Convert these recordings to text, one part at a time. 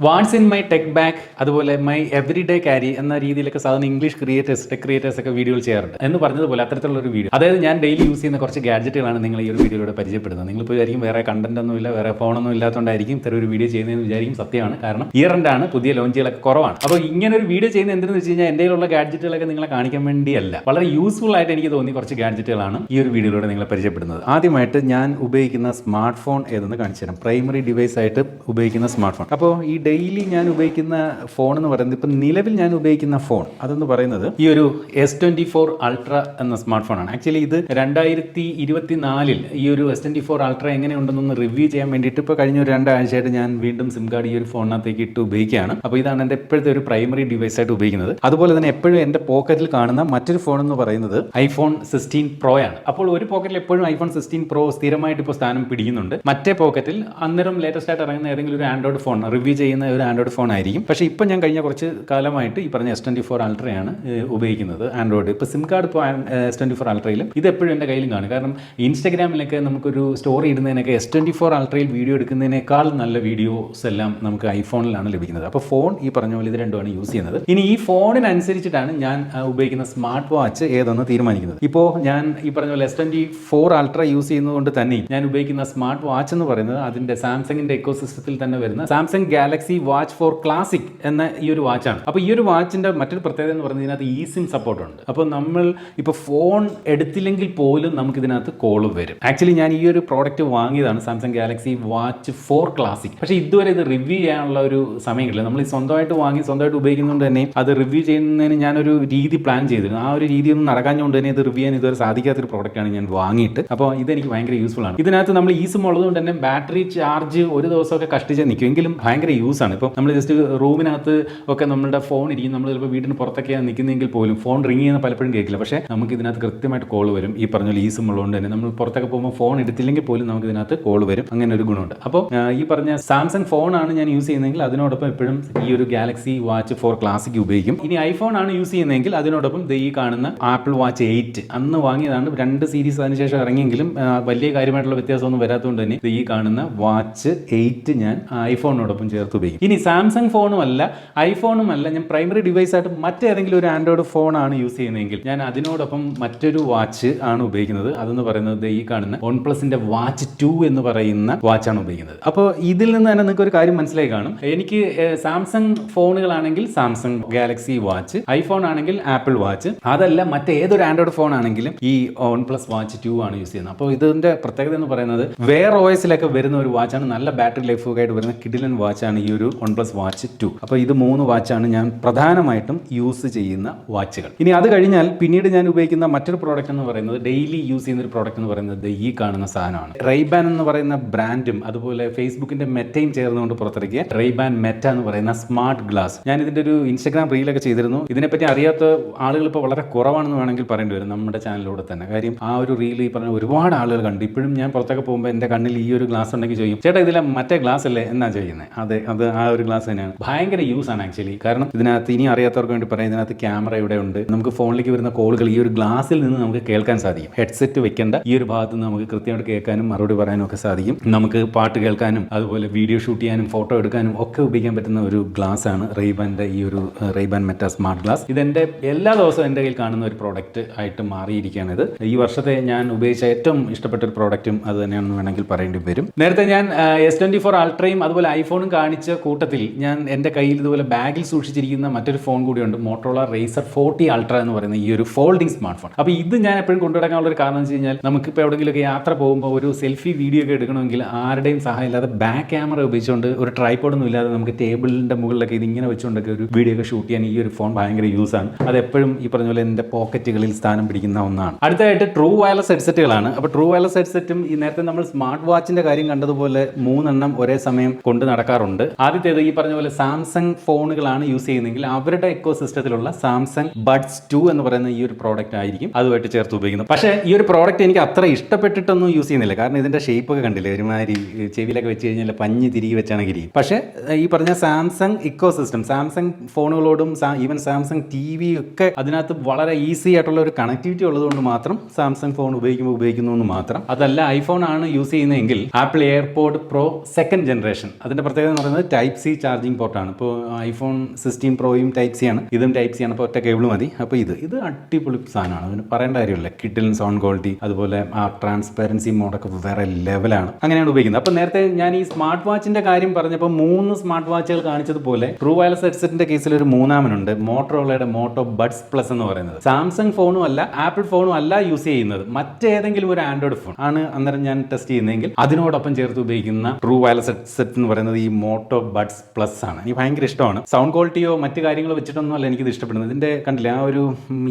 What's in my tech bag അതുപോലെ my every day carry എന്ന രീതിയിലൊക്കെ സാധാരണ ഇംഗ്ലീഷ് ക്രിയേറ്റേഴ്സ് ടെക് ക്രിയേറ്റേഴ്സ് ഒക്കെ വീഡിയോകൾ ചെയ്യാറുണ്ട്. എന്ന് പറഞ്ഞതുപോലെ അത്തരത്തിലുള്ള ഒരു വീഡിയോ അതായത് ഞാൻ ഡെയിലി യൂസ് ചെയ്യുന്ന കുറച്ച് ഗാഡ്ജറ്റുകളാണ് നിങ്ങൾ ഈ ഒരു വീഡിയോയിലൂടെ പരിചയപ്പെടുന്നത്. നിങ്ങളിപ്പോൾ വിചാരിക്കും വേറെ കണ്ടന്റ് ഒന്നും ഇല്ല വേറെ ഫോണൊന്നും ഇല്ലാത്തതുകൊണ്ടായിരിക്കും ഇത്തരം ഒരു വീഡിയോ ചെയ്യുന്നതെന്ന് വിചാരിക്കും സത്യമാണ്. കാരണം ഇയർ എൻഡാണ് പുതിയ ലോഞ്ചുകളൊക്കെ കുറവാണ്. അപ്പോൾ ഇങ്ങനെ ഒരു വീഡിയോ ചെയ്യുന്നത് എന്തെന്ന് വെച്ച് കഴിഞ്ഞാൽ കയ്യിലുള്ള ഗാഡ്ജറ്റുകളൊക്കെ നിങ്ങളെ കാണിക്കാൻ വേണ്ടിയല്ല. വളരെ യൂസ്ഫുൾ ആയിട്ട് എനിക്ക് തോന്നി കുറച്ച് ഗാഡ്ജറ്റുകളാണ് ഈ ഒരു വീഡിയോയിലൂടെ നിങ്ങളെ പരിചയപ്പെടുന്നത്. ആദ്യമായിട്ട് ഞാൻ ഉപയോഗിക്കുന്ന സ്മാർട്ട് ഫോൺ ഏതെന്ന് കാണിച്ചു തരാം പ്രൈമറി ഡിവൈസ് ആയിട്ട് ഉപയോഗിക്കുന്ന സ്മാർട്ട് ഫോൺ അപ്പോൾ ഈ ഡെയിലി ഞാൻ ഉപയോഗിക്കുന്ന ഫോൺ എന്ന് പറയുന്നത് ഇപ്പം നിലവിൽ ഞാൻ ഉപയോഗിക്കുന്ന ഫോൺ അതെന്ന് പറയുന്നത് ഈ ഒരു എസ് ട്വന്റി ഫോർ അൾട്ര എന്ന സ്മാർട്ട് ഫോണാണ് ആക്ച്വലി ഇത് രണ്ടായിരത്തി ഇരുപത്തി നാലിൽ ഈ ഒരു എസ് ട്വന്റി ഫോർ അൾട്ര എങ്ങനെയുണ്ടെന്നൊന്ന് റിവ്യൂ ചെയ്യാൻ വേണ്ടിയിട്ട് ഇപ്പോൾ കഴിഞ്ഞ ഒരു രണ്ടാഴ്ചയായിട്ട് ഞാൻ വീണ്ടും സിം കാർഡ് ഈ ഒരു ഫോണിനകത്തേക്ക് ഇട്ട് ഉപയോഗിക്കുകയാണ്. അപ്പോൾ ഇതാണ് എന്റെ ഇപ്പോഴത്തെ ഒരു പ്രൈമറി ഡിവൈസ് ആയിട്ട് ഉപയോഗിക്കുന്നത്. അതുപോലെ തന്നെ എപ്പോഴും എന്റെ പോക്കറ്റിൽ കാണുന്ന മറ്റൊരു ഫോൺ എന്ന് പറയുന്നത് ഐഫോൺ സിക്സ്റ്റീൻ പ്രോ ആണ്. അപ്പോൾ ഒരു പോക്കറ്റിൽ എപ്പോഴും ഐഫോൺ സിക്സ്റ്റീൻ പ്രോ സ്ഥിരമായിട്ട് ഇപ്പോൾ സ്ഥാനം പിടിക്കുന്നുണ്ട്. മറ്റേ പോക്കറ്റിൽ അന്നേരം ലേറ്റസ്റ്റ് ആയിട്ട് ഇറങ്ങുന്ന ഏതെങ്കിലും ഒരു ആൻഡ്രോയിഡ് ഫോൺ റിവ്യൂ ചെയ്യുന്ന ഒരു ആൻഡ്രോയിഡ് ഫോൺ ആയിരിക്കും. പക്ഷേ ഇപ്പം ഞാൻ കഴിഞ്ഞ കുറച്ച് കാലമായിട്ട് ഈ പറഞ്ഞ എസ് ട്വന്റി ഫോർ അൾട്രയാണ് ഉപയോഗിക്കുന്നത് ആൻഡ്രോയിഡ് ഇപ്പോൾ സിം കാർഡ് ഇപ്പോൾ എസ് ട്വന്റി ഫോർ അൾട്രയിലും ഇത് എപ്പോഴും എന്റെ കയ്യിലും കാണും. കാരണം ഇൻസ്റ്റാഗ്രാമിലൊക്കെ നമുക്കൊരു സ്റ്റോറി ഇടുന്നതിനൊക്കെ എസ് ട്വന്റി ഫോർ അൾട്രയിൽ വീഡിയോ എടുക്കുന്നതിനേക്കാൾ നല്ല വീഡിയോസ് എല്ലാം നമുക്ക് ഐഫോണിലാണ് ലഭിക്കുന്നത്. അപ്പോൾ ഫോൺ ഈ പറഞ്ഞ പോലെ ഇത് രണ്ടുമാണ് യൂസ് ചെയ്യുന്നത്. ഇനി ഈ ഫോണിനനുസരിച്ചിട്ടാണ് ഞാൻ ഉപയോഗിക്കുന്ന സ്മാർട്ട് വാച്ച് ഏതെന്ന് തീരുമാനിക്കുന്നത്. ഇപ്പോൾ ഞാൻ ഈ പറഞ്ഞ പോലെ S twenty four ultra use ചെയ്യുന്നതുകൊണ്ട് തന്നെ ഞാൻ ഉപയോഗിക്കുന്ന സ്മാർട്ട് വാച്ച് എന്ന് പറയുന്നത് അതിന്റെ സാംസങ്ങിന്റെ എക്കോ സിസ്റ്റത്തിൽ തന്നെ വരുന്ന Samsung Galaxy watch four classic എന്ന ഈ ഒരു വാച്ചാണ്. അപ്പോൾ ഈ ഒരു വാച്ചിന്റെ മറ്റൊരു പ്രത്യേകത എന്ന് പറഞ്ഞാൽ ഇതിനകത്ത് ഈസിം സിം സപ്പോർട്ട് ഉണ്ട് അപ്പോൾ നമ്മൾ ഇപ്പോൾ ഫോൺ എടുത്തില്ലെങ്കിൽ പോലും നമുക്ക് ഇതിനകത്ത് കോൾ വരും. ആക്ച്വലി ഞാൻ ഈ ഒരു പ്രോഡക്റ്റ് വാങ്ങിയതാണ് Samsung Galaxy watch four classic പക്ഷേ ഇതുവരെ ഇത് റിവ്യൂ ചെയ്യാനുള്ള ഒരു സമയം കിട്ടില്ല നമ്മൾ ഈ സ്വന്തമായിട്ട് വാങ്ങി സ്വന്തമായിട്ട് ഉപയോഗിക്കുന്നതുകൊണ്ട് തന്നെ അത് റിവ്യൂ ചെയ്യുന്നതിന് ഞാനൊരു രീതി പ്ലാൻ ചെയ്തിരുന്നു. ആ ഒരു രീതി ഒന്നും നടക്കാഞ്ഞുകൊണ്ട് തന്നെ ഇത് റിവ്യൂ ചെയ്യാൻ ഇതുവരെ സാധിക്കാത്തൊരു പ്രോഡക്റ്റാണ് ഞാൻ വാങ്ങിയിട്ട്. അപ്പോൾ ഇതെനിക്ക് ഭയങ്കര യൂസ്ഫുൾ ആണ്. ഇതിനകത്ത് നമ്മൾ ഈ സിം ഉള്ളതുകൊണ്ട് തന്നെ ബാറ്ററി ചാർജ് ഒരു ദിവസമൊക്കെ കഷ്ടിച്ച് നിൽക്കും. എങ്കിലും ഭയങ്കര യൂസ് ആണ്. ഇപ്പോൾ നമ്മൾ ജസ്റ്റ് റൂമിനകത്ത് ഒക്കെ നമ്മുടെ ഫോൺ ഇരിക്കും. നമ്മൾ ചിലപ്പോൾ വീടിന് പുറത്തൊക്കെയാണ് നിൽക്കുന്നതെങ്കിൽ പോലും ഫോൺ റിങ് ചെയ്യുന്ന പലപ്പോഴും കേൾക്കില്ല. പക്ഷേ നമുക്ക് ഇതിനകത്ത് കൃത്യമായിട്ട് കോൾ വരും. ഈ പറഞ്ഞ ലീസും ഉള്ളതുകൊണ്ട് തന്നെ. നമ്മൾ പുറത്തൊക്കെ പോകുമ്പോൾ ഫോൺ എടുത്തില്ലെങ്കിൽ പോലും നമുക്ക് ഇതിനകത്ത് കോൾ വരും. അങ്ങനെ ഒരു ഗുണമുണ്ട്. അപ്പോൾ ഈ പറഞ്ഞ സാംസങ് ഫോണാണ് ഞാൻ യൂസ് ചെയ്യുന്നതെങ്കിൽ അതിനോടൊപ്പം എപ്പോഴും ഈ ഒരു ഗാലക്സി വാച്ച് ഫോർ ക്ലാസിക് ഉപയോഗിക്കും. ഇനി ഐഫോൺ ആണ് യൂസ് ചെയ്യുന്നതെങ്കിൽ അതിനോടൊപ്പം ഈ കാണുന്ന ആപ്പിൾ വാച്ച് എയ്റ്റ് അന്ന് വാങ്ങിയതാണ്. രണ്ട് സീരീസ് അതിനുശേഷം ഇറങ്ങിയെങ്കിലും വലിയ കാര്യമായിട്ടുള്ള വ്യത്യാസമൊന്നും വരാത്തതുകൊണ്ട് തന്നെ ഈ കാണുന്ന വാച്ച് എയ്റ്റ് ഞാൻ ഐഫോണിനോടൊപ്പം ചേർത്ത് ഉപയോഗിക്കും ഇനി സാംസങ് ഫോണും അല്ല ഐഫോണും അല്ല ഞാൻ പ്രൈമറി ഡിവൈസ് ആയിട്ട് മറ്റേതെങ്കിലും ഒരു ആൻഡ്രോയിഡ് ഫോണാണ് യൂസ് ചെയ്യുന്നതെങ്കിൽ ഞാൻ അതിനോടൊപ്പം മറ്റൊരു വാച്ച് ആണ് ഉപയോഗിക്കുന്നത്. അതെന്ന് പറയുന്നത് ഈ കാണുന്ന വൺ പ്ലസിന്റെ വാച്ച് ടു എന്ന് പറയുന്ന വാച്ചാണ് ഉപയോഗിക്കുന്നത്. അപ്പോൾ ഇതിൽ നിന്ന് തന്നെ നിങ്ങൾക്ക് ഒരു കാര്യം മനസ്സിലായി കാണും. എനിക്ക് സാംസങ് ഫോണുകളാണെങ്കിൽ സാംസങ് ഗാലക്സി വാച്ച് ഐഫോൺ ആണെങ്കിൽ ആപ്പിൾ വാച്ച് അതല്ല മറ്റേതൊരു ആൻഡ്രോയിഡ് ഫോൺ ആണെങ്കിലും ഈ വൺ പ്ലസ് വാച്ച് ടു ആണ് യൂസ് ചെയ്യുന്നത്. അപ്പോൾ ഇതിന്റെ പ്രത്യേകത എന്ന് പറയുന്നത് വേറെ ഓയസിലൊക്കെ വരുന്ന ഒരു വാച്ചാണ് നല്ല ബാറ്ററി ലൈഫ് ആയിട്ട് വരുന്ന കിഡിലൻ വാച്ചാണ് ഈ ഒരു വൺ പ്ലസ് വാച്ച് ടു അപ്പോൾ ഇത് മൂന്ന് വാച്ചാണ് ഞാൻ പ്രധാനമായിട്ടും യൂസ് ചെയ്യുന്ന വാച്ചുകൾ ഇനി അത് കഴിഞ്ഞാൽ പിന്നീട് ഞാൻ ഉപയോഗിക്കുന്ന മറ്റൊരു പ്രോഡക്റ്റ് എന്ന് പറയുന്നത് ഡെയിലി യൂസ് ചെയ്യുന്ന ഒരു പ്രോഡക്റ്റ് എന്ന് പറയുന്നത് ഈ കാണുന്ന സാധനമാണ്. റൈബാൻ എന്ന് പറയുന്ന ബ്രാൻഡും അതുപോലെ ഫേസ്ബുക്കിന്റെ മെറ്റയും ചേർന്നുകൊണ്ട് പുറത്തിറക്കിയ റൈബാൻ മെറ്റ എന്ന് പറയുന്ന സ്മാർട്ട് ഗ്ലാസ് ഞാൻ ഇതിന്റെ ഒരു ഇൻസ്റ്റാഗ്രാം റീലൊക്കെ ചെയ്തിരുന്നു. ഇതിനെപ്പറ്റി അറിയാത്ത ആളുകൾ ഇപ്പോൾ വളരെ കുറവാണെന്ന് വേണമെങ്കിൽ പറയേണ്ടി വരും നമ്മുടെ ചാനലിലൂടെ തന്നെ. കാര്യം ആ ഒരു റീൽ ഈ പറഞ്ഞ ഒരുപാട് ആളുകൾ കണ്ടു ഇപ്പോഴും ഞാൻ പുറത്തൊക്കെ പോകുമ്പോൾ എന്റെ കണ്ണിൽ ഈ ഒരു ഗ്ലാസ് ഉണ്ടെങ്കിൽ ചോദിക്കും ചേട്ടാ ഇതിലെ മറ്റേ ഗ്ലാസ് അല്ലേ? എന്നാ ചെയ്യുന്നത് അതെ അത് ആ ഒരു ഗ്ലാസ് തന്നെയാണ്. ഭയങ്കര യൂസ് ആണ് ആക്ച്വലി കാരണം ഇതിനകത്ത് ഇനി അറിയാത്തവർക്ക് വേണ്ടി പറയാം ഇതിനകത്ത് ക്യാമറ ഇവിടെ ഉണ്ട്. നമുക്ക് ഫോണിലേക്ക് വരുന്ന കോളുകൾ ഈ ഒരു ഗ്ലാസ്സിൽ നിന്ന് നമുക്ക് കേൾക്കാൻ സാധിക്കും. ഹെഡ്സെറ്റ് വെക്കേണ്ട ഈ ഒരു ഭാഗത്ത് നിന്ന് നമുക്ക് കൃത്യമായിട്ട് കേൾക്കാനും മറുപടി പറയാനും ഒക്കെ സാധിക്കും. നമുക്ക് പാട്ട് കേൾക്കാനും അതുപോലെ വീഡിയോ ഷൂട്ട് ചെയ്യാനും ഫോട്ടോ എടുക്കാനും ഒക്കെ ഉപയോഗിക്കാൻ പറ്റുന്ന ഒരു ഗ്ലാസ് ആണ് റെയ്ബാന്റെ ഈ ഒരു റെയ്ബാൻ മെറ്റ സ്മാർട്ട് ഗ്ലാസ് ഇതെന്റെ എല്ലാ ദിവസവും എന്റെ കയ്യിൽ കാണുന്ന ഒരു പ്രോഡക്റ്റ് ആയിട്ട് മാറിയിരിക്കുകയാണ് ഇത്. ഈ വർഷത്തെ ഞാൻ ഉപയോഗിച്ച ഏറ്റവും ഇഷ്ടപ്പെട്ട ഒരു പ്രോഡക്റ്റും അത് തന്നെയാണെന്ന് വേണമെങ്കിൽ പറയേണ്ടി വരും. നേരത്തെ ഞാൻ എസ് ട്വന്റി ഫോർ അൾട്രയും അതുപോലെ ഐഫോണും കാണിച്ച കൂട്ടത്തിൽ ഞാൻ എന്റെ കയ്യിൽ ഇതുപോലെ ബാഗിൽ സൂക്ഷിച്ചിരിക്കുന്ന മറ്റൊരു ഫോൺ കൂടിയുണ്ട് മോട്ടോള റേസർ ഫോർട്ടി അൾട്ര എന്ന് പറയുന്ന ഈ ഒരു ഫോൾഡിംഗ് സ്മാർട്ട് ഫോൺ അപ്പോൾ ഇത് ഞാൻ എപ്പോഴും കൊണ്ടുനടക്കാനുള്ള ഒരു കാരണം എന്ന് വെച്ച് കഴിഞ്ഞാൽ നമുക്കിപ്പോൾ എവിടെയെങ്കിലുമൊക്കെ യാത്ര പോകുമ്പോൾ ഒരു സെൽഫി വീഡിയോ ഒക്കെ എടുക്കണമെങ്കിൽ ആരുടെയും സഹായം ഇല്ലാതെ ബാക്ക് ക്യാമറ ഉപയോഗിച്ചുകൊണ്ട് ഒരു ട്രൈപ്പോഡൊന്നും ഇല്ലാതെ നമുക്ക് ടേബിളിന്റെ മുകളിലൊക്കെ ഇതിങ്ങനെ വെച്ചുകൊണ്ടൊക്കെ ഒരു വീഡിയോ ഒക്കെ ഷൂട്ട് ചെയ്യാൻ ഈ ഒരു ഫോൺ ഭയങ്കര യൂസ് ആണ്. അത് എപ്പോഴും ഈ പറഞ്ഞ പോലെ എന്റെ പോക്കറ്റുകളിൽ സ്ഥാനം പിടിക്കുന്ന ഒന്നാണ്. അടുത്തായിട്ട് ട്രൂ വയർലെസ് ഹെഡ്സെറ്റുകളാണ് അപ്പോൾ ട്രൂ വയർലെസ് ഹെഡ്സെറ്റും ഈ നേരത്തെ നമ്മൾ സ്മാർട്ട് വാച്ചിന്റെ കാര്യം കണ്ടതുപോലെ മൂന്നെണ്ണം ഒരേ സമയം കൊണ്ട് നടക്കാറുണ്ട്. ആദ്യത്തേത് ഈ പറഞ്ഞ പോലെ സാംസങ് ഫോണുകളാണ് യൂസ് ചെയ്യുന്നതെങ്കിൽ അവരുടെ എക്കോ സിസ്റ്റത്തിലുള്ള സാംസങ് ബഡ്സ് ടു എന്ന് പറയുന്ന ഈ ഒരു പ്രോഡക്റ്റ് ആയിരിക്കും അതുമായിട്ട് ചേർത്ത് ഉപയോഗിക്കുന്നത്. പക്ഷേ ഈ ഒരു പ്രോഡക്റ്റ് എനിക്ക് അത്ര ഇഷ്ടപ്പെട്ടിട്ടൊന്നും യൂസ് ചെയ്യുന്നില്ല. കാരണം ഇതിന്റെ ഷേപ്പ് ഒക്കെ കണ്ടില്ലേ? ഒരുമാതിരി ചെവിയിലൊക്കെ വെച്ച് കഴിഞ്ഞാൽ പഞ്ഞ് തിരികെ വെച്ചാണെങ്കിൽ പക്ഷേ ഈ പറഞ്ഞ സാംസങ് ഇക്കോ സിസ്റ്റം സാംസങ് ഫോണുകളോടും ഈവൻ സാംസങ് ടി വി ഒക്കെ അതിനകത്ത് വളരെ ഈസി ആയിട്ടുള്ള ഒരു കണക്ടിവിറ്റി ഉള്ളതുകൊണ്ട് മാത്രം സാംസങ് ഫോൺ ഉപയോഗിക്കുമ്പോൾ ഉപയോഗിക്കുന്നു എന്ന് മാത്രം. അതല്ല ഐഫോൺ ആണ് യൂസ് ചെയ്യുന്നതെങ്കിൽ Apple AirPod pro second generation അതിന്റെ പ്രത്യേകത എന്ന് പറയുന്നത് ടൈപ്പ് സി ചാർജിങ് പോർട്ടാണ് ഇപ്പോൾ ഐഫോൺ സിക്സ്റ്റീൻ പ്രോയും ടൈപ്പ് സി ആണ്. ഇതും ടൈപ്പ് സി ആണ്. അപ്പോൾ ഒറ്റ കേബിൾ മതി. അപ്പോൾ ഇത് ഇത് അടിപൊളി സാധനമാണ്. അതിന് പറയേണ്ട കാര്യമില്ല. കിഡിൽ സൗണ്ട് ക്വാളിറ്റി അതുപോലെ ആ ട്രാൻസ്പെറൻസി മോഡൊക്കെ വേറെ ലെവലാണ് അങ്ങനെയാണ് ഉപയോഗിക്കുന്നത്. അപ്പോൾ നേരത്തെ ഞാൻ ഈ സ്മാർട്ട് വാച്ചിന്റെ കാര്യം പറഞ്ഞപ്പോൾ മൂന്ന് സ്മാർട്ട് വാച്ചുകൾ കാണിച്ചതുപോലെ ട്രൂ വയർലെസ് ഹെഡ്സെറ്റിന്റെ കേസിൽ ഒരു മൂന്നാമനുണ്ട്. മോട്ടോറോളയുടെ മോട്ടോ ബഡ്സ് പ്ലസ് എന്ന് പറയുന്നത്. സാംസങ് ഫോണും അല്ല ആപ്പിൾ ഫോണും അല്ല യൂസ് ചെയ്യുന്നത്. മറ്റേതെങ്കിലും ഒരു ആൻഡ്രോയിഡ് ഫോൺ ആണ്. അന്നേരം ഞാൻ ടെസ്റ്റ് ചെയ്യുന്നതെങ്കിൽ അതിനോടൊപ്പം ചേർത്ത് ഉപയോഗിക്കുന്ന ട്രൂ വയർലെസ് ഹെഡ്സെറ്റ് എന്ന് പറയുന്നത് ഈ മോട്ടോ ബഡ്സ് പ്ലസ് ആണ്. എനിക്ക് ഭയങ്കര ഇഷ്ടമാണ്. സൗണ്ട് ക്വാളിറ്റിയോ മറ്റു കാര്യങ്ങളോ വെച്ചിട്ടൊന്നും അല്ല എനിക്കിത് ഇഷ്ടപ്പെടുന്നത്. ഇതിന്റെ കണ്ടില്ല ആ ഒരു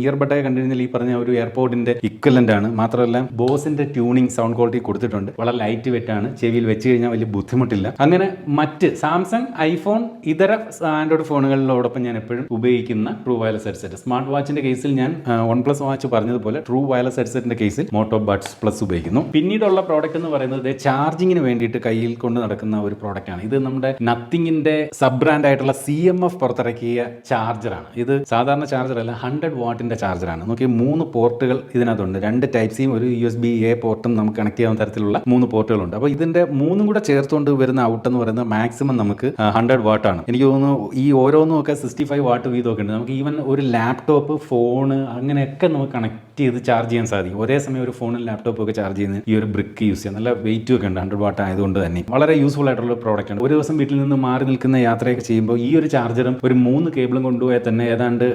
ഇയർബഡേ കണ്ടു കഴിഞ്ഞാൽ ഈ പറഞ്ഞ ഒരു എയർപോർട്ടിന്റെ ഇക്വലന്റ് ആണ്. മാത്രമല്ല ബോസിന്റെ ട്യൂണിംഗ് സൗണ്ട് ക്വാളിറ്റി കൊടുത്തിട്ടുണ്ട്. വളരെ ലൈറ്റ് വെയിറ്റ് ആണ്. ചെവിയിൽ വെച്ച് കഴിഞ്ഞാൽ വലിയ ബുദ്ധിമുട്ടില്ല. അങ്ങനെ മറ്റ് സാംസങ് ഐഫോൺ ഇതര ആൻഡ്രോയിഡ് ഫോണുകളിലോടൊപ്പം ഞാൻ എപ്പോഴും ഉപയോഗിക്കുന്ന ട്രൂ വയർലെസ് ഹെഡ്സെറ്റ് സ്മാർട്ട് വാച്ചിന്റെ കേസിൽ ഞാൻ വൺ പ്ലസ് വാച്ച് പറഞ്ഞതുപോലെ ട്രൂ വയർലെസ് ഹെഡ്സെറ്റിന്റെ കേസിൽ മോട്ടോ ബഡ്സ് പ്ലസ് ഉപയോഗിക്കുന്നു. പിന്നീടുള്ള പ്രോഡക്റ്റ് എന്ന് പറയുന്നത് ചാർജിങ്ങിന് വേണ്ടിയിട്ട് കയ്യിൽ കൊണ്ട് നടക്കുന്ന ഒരു പ്രോഡക്റ്റ് ആണ്. ഇത് നമ്മുടെ നത്തിങ്ങിന്റെ സബ് ബ്രാൻഡ് ആയിട്ടുള്ള സി എം എഫ് പുറത്തിറക്കിയ ചാർജറാണ്. ഇത് സാധാരണ ചാർജർ അല്ല ഹൺഡ്രഡ് വാട്ടിന്റെ ചാർജറാണ്. നോക്കി മൂന്ന് പോർട്ടുകൾ ഇതിനകത്തുണ്ട്. രണ്ട് ടൈപ്പ് സിയും ഒരു യു എസ് ബി എ പോർട്ടും നമുക്ക് കണക്ട് ചെയ്യാവുന്ന തരത്തിലുള്ള മൂന്ന് പോർട്ടുകളുണ്ട്. അപ്പോൾ ഇതിന്റെ മൂന്നും കൂടെ ചേർത്തുകൊണ്ട് വരുന്ന ഔട്ട് എന്ന് പറയുന്നത് മാക്സിമം നമുക്ക് ഹൺഡ്രഡ് വാട്ടാണ് എനിക്ക് തോന്നുന്നു ഈ ഓരോന്നും ഒക്കെ സിക്സ്റ്റി ഫൈവ് വാട്ട് വീതമൊക്കെ ഉണ്ട്. നമുക്ക് ഈവൻ ഒരു ലാപ്ടോപ്പ് ഫോണ് അങ്ങനെയൊക്കെ നമുക്ക് കണക്ട് ചെയ്ത് ചാർജ് ചെയ്യാൻ സാധിക്കും. ഒരേ സമയം ഒരു ഫോണും ലാപ്ടോപ്പും ഒക്കെ ചാർജ് ചെയ്യുന്ന ഈ ഒരു ബ്രിക്ക് യൂസ് ചെയ്യാം. നല്ല വെയിറ്റും ഒക്കെ ഉണ്ട് ഹൺഡ്രഡ് വാട്ട് ആയതുകൊണ്ട് തന്നെ. വളരെ യൂസ്ഫുൾ ആയിട്ടുള്ള പ്രോഡക്റ്റ് ആണ്. ഒരു ദിവസം വീട്ടിൽ നിന്ന് മാറി നിൽക്കുന്ന യാത്രയൊക്കെ ചെയ്യുമ്പോൾ ഈ ഒരു ചാർജറും ഒരു മൂന്ന് കേബിളും കൊണ്ടുപോയാൽ തന്നെ ഏതാണ്ട്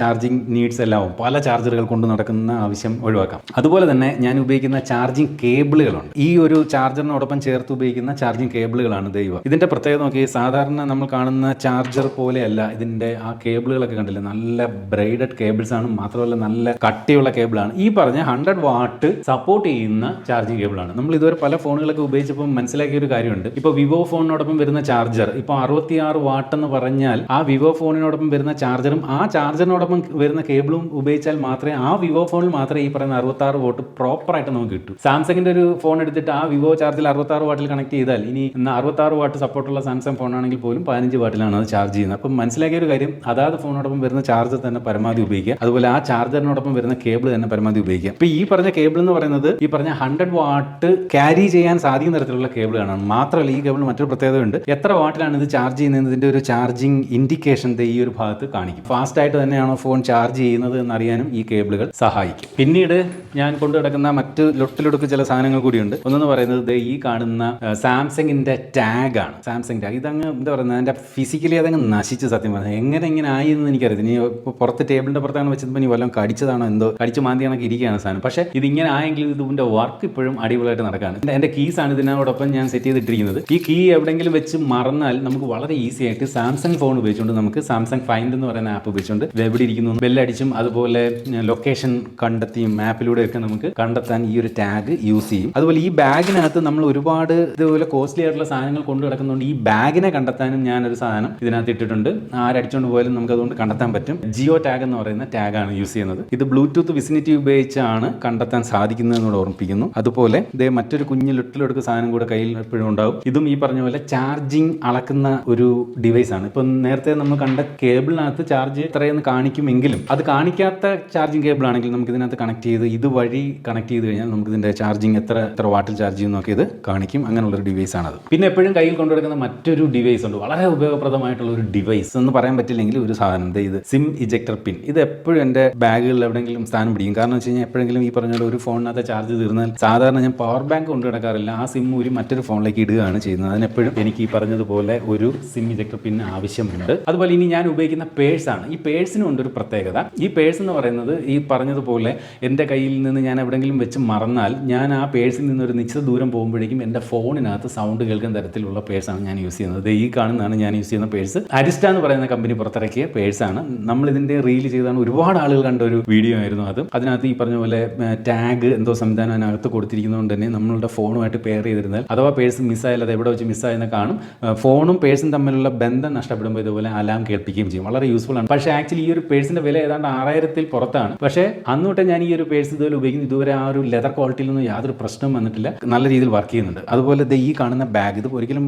ചാർജിങ് നീഡ്സ് എല്ലാം ആവും. പല ചാർജറുകൾ കൊണ്ട് നടക്കുന്ന ആവശ്യം ഒഴിവാക്കാം. അതുപോലെ തന്നെ ഞാൻ ഉപയോഗിക്കുന്ന ചാർജിങ് കേബിളുകളുണ്ട് ഈ ഒരു ചാർജറിനോടൊപ്പം ചേർത്ത് ഉപയോഗിക്കുന്ന ചാർജിങ് കേബിളുകളാണ് ദൈവം. ഇതിന്റെ പ്രത്യേകത നോക്കി സാധാരണ നമ്മൾ കാണുന്ന ചാർജർ പോലെയല്ല ഇതിന്റെ ആ കേബിളുകളൊക്കെ കണ്ടില്ല? നല്ല ബ്രൈഡഡ് കേബിൾസ് ആണ്. മാത്രമല്ല നല്ല കട്ടിയുള്ള കേബിളാണ്. ഈ പറഞ്ഞ ഹൺഡ്രഡ് വാട്ട് സപ്പോർട്ട് ചെയ്യുന്ന ചാർജിങ് കേബിളാണ്. നമ്മൾ ഇതുവരെ പല ഫോണുകളൊക്കെ ഉപയോഗിച്ചപ്പോൾ മനസ്സിലാക്കിയ ഒരു കാര്യമുണ്ട്. ഇപ്പോൾ വിവോ ഫോണിനോടൊപ്പം വരുന്ന ചാർജർ ഇപ്പോൾ അറുപത്തിയാറ് വാട്ട് എന്ന് പറഞ്ഞാൽ ആ വിവോ ഫോണിനോടൊപ്പം വരുന്ന ചാർജറും ആ ചാർജറിനോടൊപ്പം വരുന്ന കേബിളും ഉപയോഗിച്ചാൽ മാത്രമേ ആ വിവോ ഫോണിൽ മാത്രമേ ഈ പറയുന്ന അറുപത്താറ് വോട്ട് പ്രോപ്പറായിട്ട് നമുക്ക് കിട്ടൂ. സാംസങ്ങിന്റെ ഒരു ഫോൺ എടുത്തിട്ട് ആ വിവോ ചാർജിൽ അറുപത്താറ് വാട്ടിൽ കണക്ട് ചെയ്താൽ ഇനി അറുപത്താറ് വാട്ട് സപ്പോർട്ടുള്ള സാംസങ് ഫോൺ ആണെങ്കിൽ പോലും പതിനഞ്ച് വാട്ടിലാണ് അത് ചാർജ് ചെയ്യുന്നത്. അപ്പം മനസ്സിലാക്കിയ ഒരു കാര്യം അതാത് ഫോണോടൊപ്പം വരുന്ന ചാർജർ തന്നെ പരമാവധി ഉപയോഗിക്കുക. അതുപോലെ ആ ചാർജറിനോടൊപ്പം വരുന്ന കേബിൾ തന്നെ പരമാവധി ഉപയോഗിക്കാം ഇപ്പൊ ഈ പറഞ്ഞ കേബിൾ എന്ന് പറയുന്നത് ഈ പറഞ്ഞ ഹൺഡ്രഡ് വാട്ട് ക്യാരി ചെയ്യാൻ സാധിക്കുന്ന തരത്തിലുള്ള കേബിളാണ് മാത്രമല്ല ഈ കേബിൾ മറ്റൊരു പ്രത്യേകതയുണ്ട്. എത്ര വാട്ടിലാണ് ഇത് ചാർജ് ചെയ്യുന്നതിന്റെ ഒരു ചാർജിംഗ് ഇൻഡിക്കേഷൻ ഈ ഒരു ഭാഗത്ത് കാണിക്കും. ഫാസ്റ്റ് ആയിട്ട് തന്നെയാണോ ഫോൺ ചാർജ് ചെയ്യുന്നത് എന്നറിയാനും ഈ കേബിളുകൾ സഹായിക്കും. പിന്നീട് ഞാൻ കൊണ്ടു കിടക്കുന്ന മറ്റ് ലൊട്ടിലൊടുക്ക് ചില സാധനങ്ങൾ കൂടിയുണ്ട്. ഒന്നെന്ന് പറയുന്നത് ഈ കാണുന്ന സാംസങ്ങിന്റെ ടാഗ് ആണ്. സാംസങ് ടാഗ് ഇതങ്ങ് എന്താ പറയുന്നത്? അതിന്റെ ഫിസിക്കലി അതങ്ങ് നശിച്ച് സത്യം പറഞ്ഞത് എങ്ങനെ ഇങ്ങനെ ആയി എന്ന് എനിക്കറിയാം ഇനി ഇപ്പോൾ പുറത്ത് ടേബിളിന്റെ പുറത്താണ് വെച്ചപ്പോൾ ഇനി വല്ലതും കടിച്ചതാണോ എന്തോ? കടിച്ച് മാന്തി കണക്ക് ഇരിക്കുകയാണ് സാധനം. പക്ഷേ ഇത് ഇങ്ങനെ ആയെങ്കിൽ ഇതിന്റെ വർക്ക് ഇപ്പോഴും അടിപൊളിയായിട്ട് നടക്കുകയാണ് കീസ് ആണ് ഇതിനോടൊപ്പം ഞാൻ സെറ്റ് ചെയ്തിട്ടിരിക്കുന്നത്. ഈ കീ എവിടെയെങ്കിലും വെച്ച് മറന്നാൽ നമുക്ക് വളരെ ഈസി ആയിട്ട് സാംസങ് ഫോൺ ഉപയോഗിച്ചുകൊണ്ട് നമുക്ക് സാംസങ് ഫൈൻഡ് എന്ന് പറയുന്ന ആപ്പ് ഉപയോഗിച്ചുകൊണ്ട് എവിടെ ഇരിക്കുന്നു ബെല്ലടിച്ചും അതുപോലെ ലൊക്കേഷൻ കണ്ടെത്തിയും മാപ്പിലൂടെ ഒക്കെ നമുക്ക് കണ്ടെത്താൻ ഈ ഒരു ടാഗ് യൂസ് ചെയ്യും. അതുപോലെ ഈ ബാഗിനകത്ത് നമ്മൾ ഒരുപാട് ഇതുപോലെ കോസ്റ്റ്ലി ആയിട്ടുള്ള സാധനങ്ങൾ കൊണ്ടു കിടക്കുന്നതുകൊണ്ട് ഈ ബാഗിനെ കണ്ടെത്താനും ഞാൻ ഒരു സാധനം ഇതിനകത്ത് ഇട്ടിട്ടുണ്ട്. ആരടിച്ചുകൊണ്ട് പോയാലും നമുക്ക് അതുകൊണ്ട് കണ്ടെത്താൻ പറ്റും. ജിയോ ടാഗ് എന്ന് പറയുന്ന ടാഗാണ് യൂസ് ചെയ്യുന്നത്. ഇത് ബ്ലൂടൂത്ത് വിസിനിറ്റി ഉപയോഗിച്ചാണ് കണ്ടെത്താൻ സാധിക്കുന്നത് എന്നോട് ഓർമ്മിപ്പിക്കുന്നു. അതുപോലെ ഇതേ മറ്റൊരു കുഞ്ഞു ലിട്ടിലെടുക്കുന്ന സാധനം കൂടെ കയ്യിൽ എപ്പോഴും ഉണ്ടാവും. ഇതും ഈ പറഞ്ഞ പോലെ ചാർജിങ് അളക്കുന്ന ഒരു ഡിവൈസ് ആണ്. ഇപ്പം നേരത്തെ നമ്മൾ കണ്ട കേബിളിനകത്ത് ചാർജ് ഇത്രയെന്ന് കാണിക്കുമെങ്കിലും അത് കാണിക്കാത്ത ചാർജിങ് കേബിൾ ആണെങ്കിൽ നമുക്ക് ഇതിനകത്ത് കണക്ട് ചെയ്ത് ഇതുവഴി കണക്ട് ചെയ്ത് കഴിഞ്ഞാൽ നമുക്ക് ഇതിന്റെ ചാർജിങ് എത്ര എത്ര വാട്ടിൽ ചാർജ് ചെയ്യുന്നൊക്കെ ഇത് കാണിക്കും. അങ്ങനെയുള്ളൊരു ഡിവൈസ് ആണത്. പിന്നെ എപ്പോഴും കയ്യിൽ കൊണ്ടുവരുന്ന മറ്റൊരു ഡിവൈസ് ഉണ്ട്. വളരെ ഉപയോഗപ്രദമായിട്ടുള്ള ഒരു ഡിവൈസ് എന്ന് പറയാൻ പറ്റില്ലെങ്കിൽ ഒരു സാധനം. ഇത് സിം ഇജക്ടർ പിൻ ഇത് എപ്പോഴും എന്റെ ബാഗുകളിൽ എവിടെയെങ്കിലും സ്ഥാനം പിടിക്കും. കാരണം വെച്ച് കഴിഞ്ഞാൽ എപ്പോഴെങ്കിലും ഈ പറഞ്ഞ പോലെ ഒരു ഫോണിനകത്ത് ചാർജ് തീർന്നാൽ സാധാരണ ഞാൻ പവർ ബാങ്ക് കൊണ്ട് കിടക്കാറില്ല ആ സിം ഒരു മറ്റൊരു ഫോണിലേക്ക് ഇടുകയാണ് ചെയ്യുന്നത്. അതിനെപ്പോഴും എനിക്ക് ഈ പറഞ്ഞതുപോലെ ഒരു സിം ഇജക്ടർ പിൻ ആവശ്യമുണ്ട്. അതുപോലെ ഇനി ഞാൻ ഉപയോഗിക്കുന്ന പേഴ്സാണ് ഈ പേഴ്സിനും ഉണ്ട് ഒരു പ്രത്യേകത. ഈ പേഴ്സ് എന്ന് പറയുന്നത് ഈ പറഞ്ഞതുപോലെ എന്റെ കയ്യിൽ നിന്ന് ഞാൻ എവിടെയെങ്കിലും വെച്ച് മറന്നാൽ ഞാൻ ആ പേഴ്സിൽ നിന്ന് ഒരു നിശ്ചിത ദൂരം പോകുമ്പോഴേക്കും എന്റെ ഫോണിനകത്ത് സൗണ്ട് കേൾക്കുന്ന തരത്തിലുള്ള പേഴ്സാണ് ഞാൻ യൂസ് ചെയ്യുന്നത്. ഈ കാണുന്നതാണ് ഞാൻ യൂസ് ചെയ്യുന്ന പേഴ്സ് അരിസ്റ്റ എന്ന് പറയുന്ന കമ്പനി പുറത്തിറക്കിയ പേഴ്സാണ് നമ്മൾ ഇതിന്റെ റീൽ ചെയ്താണ് ഒരുപാട് ആളുകൾ കണ്ട ഒരു വീഡിയോ ആയിരുന്നു അത്. അതിനകത്ത് ഈ പറഞ്ഞ പോലെ ടാഗ് എന്തോ സംവിധാനം അതിനകത്ത് കൊടുത്തിരിക്കുന്നതുകൊണ്ട് തന്നെ നമ്മളുടെ ഫോണുമായിട്ട് പെയർ ചെയ്തിരുന്നാൽ അഥവാ പേഴ്സ് മിസ്സായാലും അത് എവിടെ വെച്ച് മിസ്സായെന്ന് കാണും ഫോണും പേഴ്സും തമ്മിലുള്ള ബന്ധം നഷ്ടപ്പെടുമ്പോൾ ഇതുപോലെ അലാം കേൾപ്പിക്കുകയും ചെയ്യും. വളരെ യൂസ്ഫുൾ ആണ്. പക്ഷേ ആക്ച്വലി ഈ ഒരു പേഴ്സിന്റെ വില ഏതാണ്ട് ആറായിരത്തിൽ പുറത്താണ്. പക്ഷേ അന്ന് തൊട്ട് ഞാൻ ഈ ഒരു പേഴ്സ് ഇതുപോലെ ഉപയോഗിക്കുന്നു ഇതുവരെ ആ ഒരു ലെതർ ക്വാളിറ്റിയിൽ നിന്നും യാതൊരു പ്രശ്നവും വന്നിട്ടില്ല. നല്ല രീതിയിൽ വർക്ക് ചെയ്യുന്നുണ്ട്. അതുപോലെ ഈ കാണുന്ന ബാഗ് ഇത് ഒരിക്കലും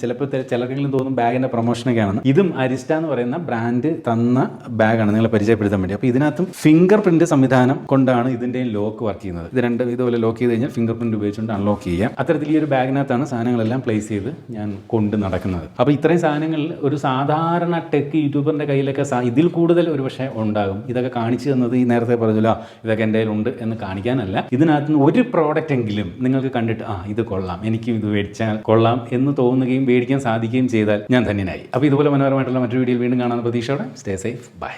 ചിലപ്പോൾ ചിലർക്കെങ്കിലും തോന്നും ബാഗിന്റെ പ്രൊമോഷനൊക്കെ ആണെന്ന്. ഇതും അരിസ്റ്റ എന്ന് പറയുന്ന ബ്രാൻഡ് തന്ന ബാഗാണ് നിങ്ങളെ പരിചയപ്പെടുത്താൻ വേണ്ടി. അപ്പോൾ ഇതിനകത്തും ഫിംഗർ പ്രിന്റ് സംവിധാനം സാധനം കൊണ്ടാണ് ഇതിന്റെയും ലോക്ക് വർക്ക് ചെയ്യുന്നത്. ഇത് രണ്ടും ഇതുപോലെ ലോക്ക് ചെയ്ത് കഴിഞ്ഞാൽ ഫിംഗർ പ്രിന്റ് ഉപയോഗിച്ചുകൊണ്ട് അൺലോക്ക് ചെയ്യാം. അത്തരത്തിൽ ഈ ഒരു ബാഗിനകത്താണ് സാധനങ്ങളെല്ലാം പ്ലേസ് ചെയ്ത് ഞാൻ കൊണ്ട് നടക്കുന്നത്. അപ്പോൾ ഇത്രയും സാധനങ്ങൾ ഒരു സാധാരണ ടെക് യൂട്യൂബറിന്റെ കയ്യിലൊക്കെ ഇതിൽ കൂടുതൽ ഒരു പക്ഷേ ഉണ്ടാകും. ഇതൊക്കെ കാണിച്ചു തന്നത് ഈ നേരത്തെ പറഞ്ഞല്ലോ ഇതൊക്കെ എന്റെ ഉണ്ട് എന്ന് കാണിക്കാനല്ല. ഇതിനകത്ത് നിന്ന് ഒരു പ്രോഡക്റ്റ് എങ്കിലും നിങ്ങൾക്ക് കണ്ടിട്ട് ആ ഇത് കൊള്ളാം. എനിക്കും ഇത് മേടിച്ചാൽ കൊള്ളാം എന്ന് തോന്നുകയും മേടിക്കാൻ സാധിക്കുകയും ചെയ്താൽ ഞാൻ ധന്യനായി. അപ്പോൾ ഇതുപോലെ മനോഹരമായിട്ടുള്ള മറ്റൊരു വീഡിയോയിൽ വീണ്ടും കാണാൻ പ്രതീക്ഷയോടെ സ്റ്റേ സേഫ് ബൈ